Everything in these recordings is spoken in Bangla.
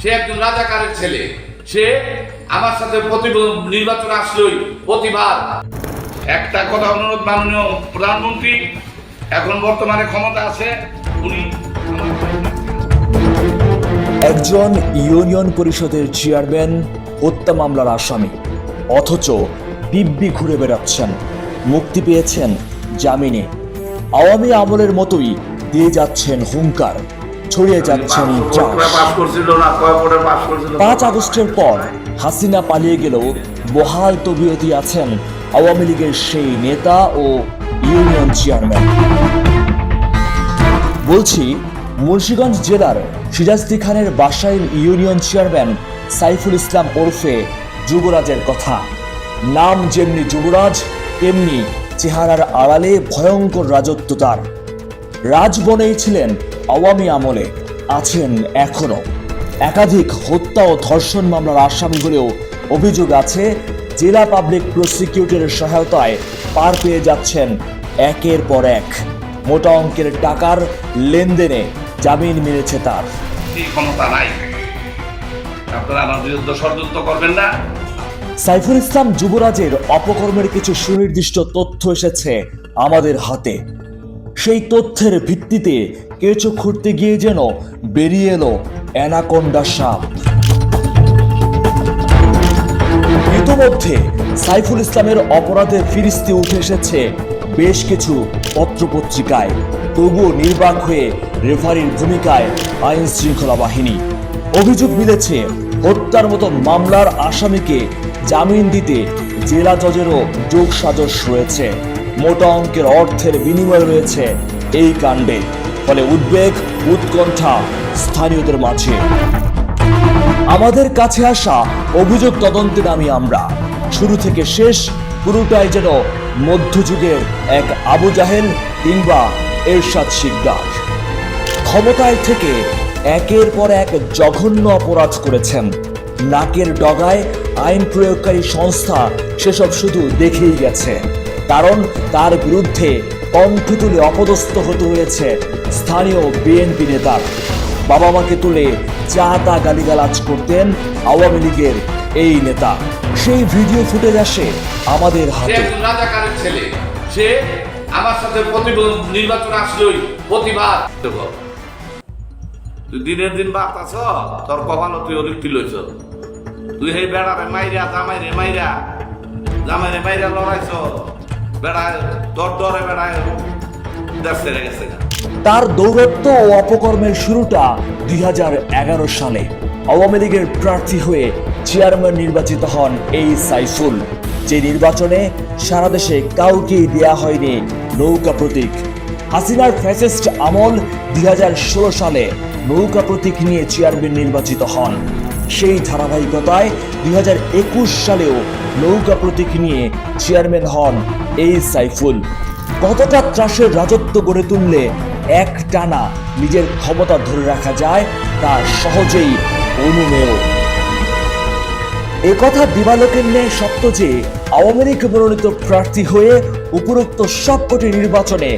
সে একজন রাজাকারের ছেলে। সে আমার সাথে নির্বাচন আসলোই প্রতিবার। একটা কথা অনুরোধ মাননীয় প্রধানমন্ত্রী, এখন বর্তমানে ক্ষমতা আছে, উনি একজন ইউনিয়ন পরিষদের চেয়ারম্যান, হত্যা মামলার আসামি। অথচ দিব্যি ঘুরে বেড়াচ্ছেন, মুক্তি পেয়েছেন জামিনে। আওয়ামী আমলের মতোই দিয়ে যাচ্ছেন হুঙ্কার। ছড়িয়ে যাচ্ছেন পাঁচ আগস্টের পর হাসিনা পালিয়ে গেলেও বহাল তবিয়তি আছেন আওয়ামী লীগের সেই নেতা ও ইউনিয়ন চেয়ারম্যান। বলছি মুন্সিগঞ্জ জেলার সিরাজদি খানের বাসাইল ইউনিয়ন চেয়ারম্যান সাইফুল ইসলাম ওরফে যুবরাজের কথা। নাম যেমনি যুবরাজ তেমনি চেহারার আড়ালে ভয়ঙ্কর রাজত্ব তার। রাজবনেই ছিলেন আওয়ামী আমলে আছেন এখনও। একাধিক হত্যা ও ধর্ষণ মামলার আসামি হলেও অভিযোগ আছে জেলা পাবলিক প্রসিকিউটরের সহায়তায় পার পেয়ে যাচ্ছেন একের পর এক। মোটা অঙ্কের টাকার লেনদেনে জামিন মিলেছে তার। ক্ষমতা নাই। আপনারা আমার বিরুদ্ধে ষড়যন্ত্র করবেন না। সাইফুল ইসলাম যুবরাজের অপকর্মের কিছু সুনির্দিষ্ট তথ্য এসেছে আমাদের হাতে। সেই তথ্যের ভিত্তিতে কেঁচো খুঁড়তে গিয়ে যেন বেরিয়ে এলো অ্যানাকোন্ডা সাপ। ইতোমধ্যে সাইফুল ইসলামের অপরাধের ফিরিস্তি উঠে এসেছে বেশ কিছু পত্রপত্রিকায়। তবুও নির্বাক হয়ে রেফারির ভূমিকায় আইন শৃঙ্খলা বাহিনী। অভিযোগ মিলেছে, হত্যার মতো মামলার আসামিকে জামিন দিতে জেলা জজেরও যোগ সাজস রয়েছে। মোটা অঙ্কের অর্থের বিনিময় রয়েছে এই কাণ্ডে। ফলে উদ্বেগ, উৎকণ্ঠা স্থানীয়দের মাঝে। আমাদের কাছে আসা অভিযোগ তদন্তে নামি আমরা। শুরু থেকে শেষ, পুরোটাই যেন মধ্যযুগের এক আবু জাহেল কিংবা এরশাদ শিকদার। ক্ষমতায় থেকে একের পর এক জঘন্য অপরাধ করেছেন। নাকের ডগায় আইন প্রয়োগকারী সংস্থা সেসব শুধু দেখেই গেছে। কারণ তার বিরুদ্ধে কণ্ঠ তুলে অপদস্থ হতে হয়েছে স্থানীয় বিএনপি নেতার বাবা মাকে তুলে চা তা গালিগালাজ করতেন আওয়ামী লীগের এই নেতা। সেই ভিডিও ফুটেজ আসে আমাদের হাতে। ছেলে। সে আমার সাথে নির্বাচন আসলোই প্রতিবার দেখো তুই দিনের দিন বাপ আছ তোর কপালও তুই অলিপ্তি লইছ তুই সেই বেড়ারে মাইরা, জামাইরে মাইরা জামাইরে মাইরা লড়াইছ। তার দৌরত্ব ও অপকর্মের শুরুটা দুই হাজার এগারো সালে আওয়ামী লীগের প্রার্থী হয়ে চেয়ারম্যান নির্বাচিত হন এই সাইফুল, যে নির্বাচনে সারা দেশে কাউকেই দেয়া হয়নি নৌকা প্রতীক। হাসিনার ফ্যাসিস্ট আমল দুই হাজার ষোলো সালে নৌকা প্রতীক নিয়ে চেয়ারম্যান নির্বাচিত হন। সেই ধারাবাহিকতায় দুই হাজার একুশ সালেও নৌকা প্রতীক নিয়ে চেয়ারম্যান হন এই সাইফুল। কতটা ত্রাসের রাজত্ব গড়ে তুললে এক টানা নিজের ক্ষমতা ধরে রাখা যায় তা সহজেই অনুমেয়। একথা দিবালোকের ন্যায় সত্য যে, আওয়ামী লীগ মনোনীত প্রার্থী হয়ে উপরোক্ত সবকটি নির্বাচনে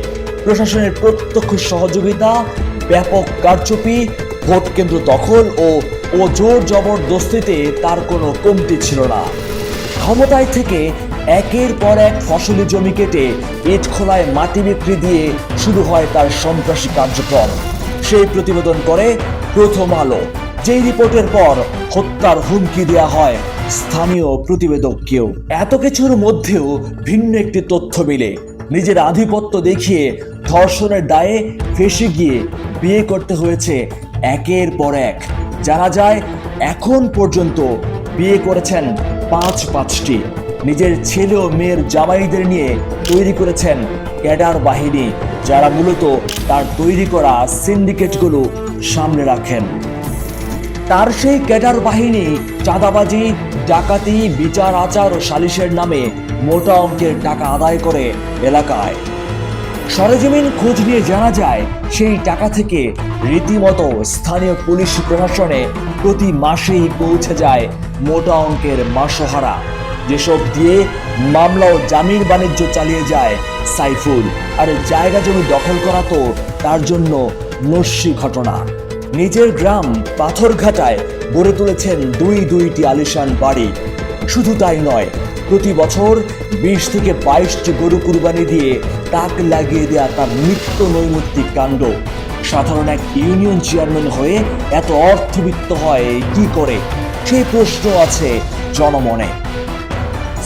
প্রশাসনের প্রত্যক্ষ সহযোগিতা, ব্যাপক কারচুপি ভোট কেন্দ্র দখল ও ও জোর জবরদস্তিতে তার কোনো কমতি ছিল না। ক্ষমতায় থেকে একের পর এক ফসলি জমি কেটে ইট খোলায় মাটি বিক্রি দিয়ে শুরু হয় তার সন্ত্রাসী কার্যক্রম। সেই প্রতিবেদন করে প্রথম আলো। যেই রিপোর্টের পর হত্যার হুমকি দেয়া হয় স্থানীয় প্রতিবেদককেও। এত কিছুর মধ্যেও ভিন্ন একটি তথ্য মিলে। নিজের আধিপত্য দেখিয়ে ধর্ষণের দায়ে ফেসে গিয়ে বিয়ে করতে হয়েছে একের পর এক। জানা যায় এখন পর্যন্ত বিয়ে করেছেন পাঁচ পাঁচটি। নিজের ছেলে ও মেয়ের জামাইদের নিয়ে তৈরি করেছেন ক্যাডার বাহিনী, যারা মূলত তার তৈরি করা সিন্ডিকেটগুলো সামনে রাখেন। তার সেই ক্যাডার বাহিনী চাঁদাবাজি, ডাকাতি, বিচার, আচার ও সালিশের নামে মোটা অঙ্কের টাকা আদায় করে এলাকায়। সরেজমিন খোঁজ নিয়ে জানা যায়, সেই টাকা থেকে রীতিমতো স্থানীয় পুলিশ প্রশাসনে প্রতি মাসেই পৌঁছে যায় মোটা অঙ্কের মাসহারা। যেসব দিয়ে মামলা ও জামিন বাণিজ্য চালিয়ে যায় সাইফুল। আর জায়গা জমি দখল করা তো তার জন্য নস্যি ঘটনা। নিজের গ্রাম পাথরঘাটায় গড়ে তুলেছেন দুই দুইটি আলিশান বাড়ি। শুধু তাই নয় প্রতি বছর বিশ থেকে বাইশটি গরু কুরবানি দিয়ে তাক লাগিয়ে দেয়া তার নিত্য নৈমিত্তিক কাণ্ড। সাধারণ এক ইউনিয়ন চেয়ারম্যান হয়ে এত অর্থবিত্ত হয় কি করে? সেই প্রশ্ন আছে জনমনে।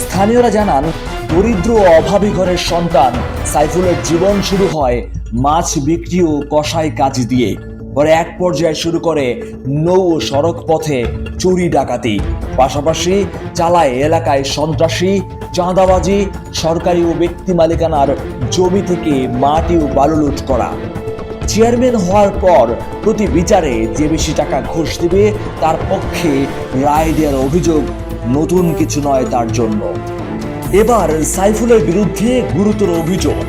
স্থানীয়রা জানান, দরিদ্র ও অভাবী ঘরের সন্তান সাইফুলের জীবন শুরু হয় মাছ বিক্রি ও কষাই কাজ দিয়ে। পরে এক পর্যায়ে শুরু করে নৌ ও সড়ক পথে চুরি ডাকাতি। পাশাপাশি চালায় এলাকায় সন্ত্রাসী, চাঁদাবাজি, সরকারি ও ব্যক্তি মালিকানার জমি থেকে মাটি ও বালু লুট করা। চেয়ারম্যান হওয়ার পর প্রতি বিচারে যে বেশি টাকা ঘুষ দিবে, তার পক্ষে রায় দেওয়ার অভিযোগ নতুন কিছু নয় তার জন্য। এবার সাইফুলের বিরুদ্ধে গুরুতর অভিযোগ।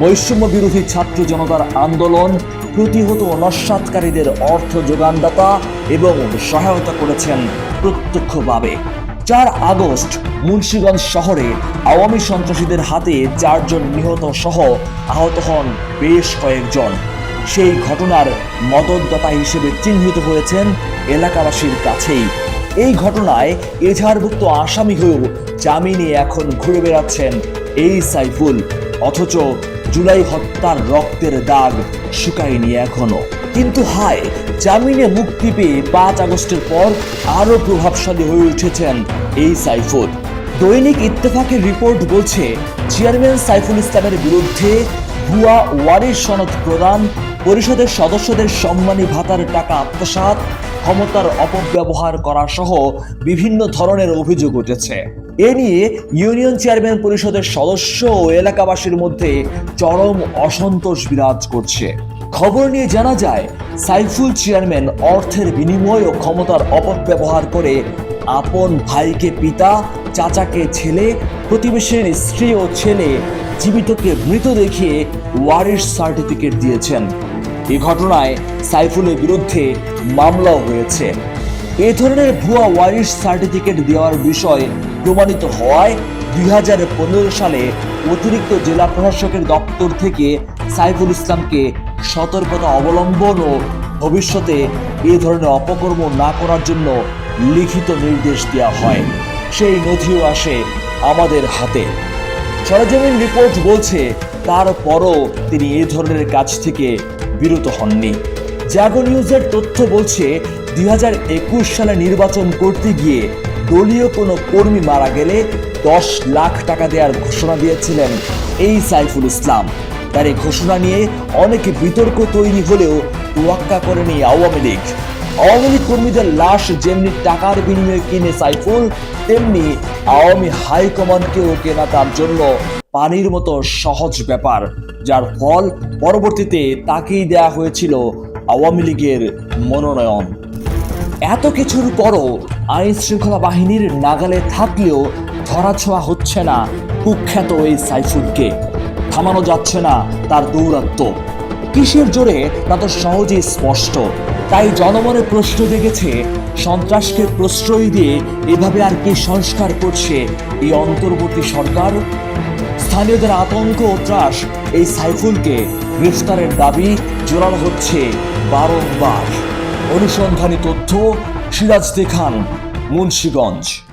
বৈষম্য বিরোধী ছাত্র জনতার আন্দোলন প্রতিহত নস্বাতকারীদের অর্থ যোগানদাতা এবং সহায়তা করেছেন প্রত্যক্ষভাবে। চার আগস্ট মুন্সিগঞ্জ শহরে আওয়ামী সন্ত্রাসীদের হাতে চারজন নিহত সহ আহত হন বেশ কয়েকজন। সেই ঘটনার মদতদাতা হিসেবে চিহ্নিত হয়েছেন এলাকাবাসীর কাছেই। এই ঘটনায় এজাহারভুক্ত আসামি হয়েও জামিনে এখন ঘুরে বেড়াচ্ছেন এই সাইফুল। অথচ জুলাই হত্যার রক্তের দাগ শুকায়নি এখনও। কিন্তু হায়, জামিনে মুক্তি পেয়ে পাঁচ আগস্টের পর আরও প্রভাবশালী হয়ে উঠেছেন এই সাইফুল। দৈনিক ইত্তেফাকের রিপোর্ট বলছে, চেয়ারম্যান সাইফুল ইসলামের বিরুদ্ধে ভুয়া ওয়ারিশ সনদ প্রদান, পরিষদের সদস্যদের সম্মানী ভাতার টাকা আত্মসাৎ, ক্ষমতার অপব্যবহার করা সহ বিভিন্ন ধরনের অভিযোগ উঠেছে। এ নিয়ে ইউনিয়ন চেয়ারম্যান পরিষদের সদস্য ও এলাকাবাসীর মধ্যে চরম অসন্তোষ বিরাজ করছে। খবর নিয়ে জানা যায়, সাইফুল চেয়ারম্যান অর্থের বিনিময় ও ক্ষমতার অপব্যবহার করে আপন ভাইকে পিতা চাচাকে ছেলে, প্রতিবেশীর স্ত্রী ও ছেলে জীবিতকে মৃত দেখিয়ে ওয়ারিশ সার্টিফিকেট দিয়েছেন। এ ঘটনায় সাইফুলের বিরুদ্ধে মামলাও হয়েছে। এ ধরনের ভুয়া ওয়ারিশ সার্টিফিকেট দেওয়ার বিষয় প্রমাণিত হওয়ায় দুই হাজার পনেরো সালে অতিরিক্ত জেলা প্রশাসকের দপ্তর থেকে সাইফুল ইসলামকে সতর্কতা অবলম্বন ও ভবিষ্যতে এ ধরনের অপকর্ম না করার জন্য লিখিত নির্দেশ দেওয়া হয়। সেই নথিও আসে আমাদের হাতে। সরজমিন রিপোর্ট বলছে, তারপরও তিনি এ ধরনের কাজ থেকে বিরত হননি। জাগো নিউজের তথ্য বলছে, দুই সালে নির্বাচন করতে গিয়ে দলীয় কোনো কর্মী মারা গেলে দশ লাখ টাকা দেওয়ার ঘোষণা দিয়েছিলেন এই সাইফুল ইসলাম। তার এই ঘোষণা নিয়ে অনেকে বিতর্ক তৈরি হলেও তোয়াক্কা করেনি আওয়ামী লীগ। আওয়ামী লীগ কর্মীদের লাশ যেমনি টাকার বিনিময়ে কিনে সাইফুল তেমনি আওয়ামী হাইকমান্ডকেও কেনা তার জন্য পানির মতো সহজ ব্যাপার, যার ফল পরবর্তীতে তাকেই দেয়া হয়েছিল আওয়ামী লীগের মনোনয়ন। এত কিছুর পরও আইন শৃঙ্খলা বাহিনীর নাগালে থাকলেও ধরাছোঁয়া হচ্ছে না কুখ্যাত এই সাইফুলকে। থামানো যাচ্ছে না তার দৌরাত্ম্য। কিসের জোরে তা তো সহজেই স্পষ্ট। তাই জনমনে প্রশ্ন জেগেছে, সন্ত্রাসকে প্রশ্রয় দিয়ে এভাবে আর কি সংস্কার করছে এই অন্তর্বর্তী সরকার? স্থানীয়দের আতঙ্ক ও ত্রাস এই সাইফুলকে গ্রেফতারের দাবি জোরালো হচ্ছে বারংবার। অনুসন্ধানী তথ্য সিরাজ দেখান মুন্সীগঞ্জ।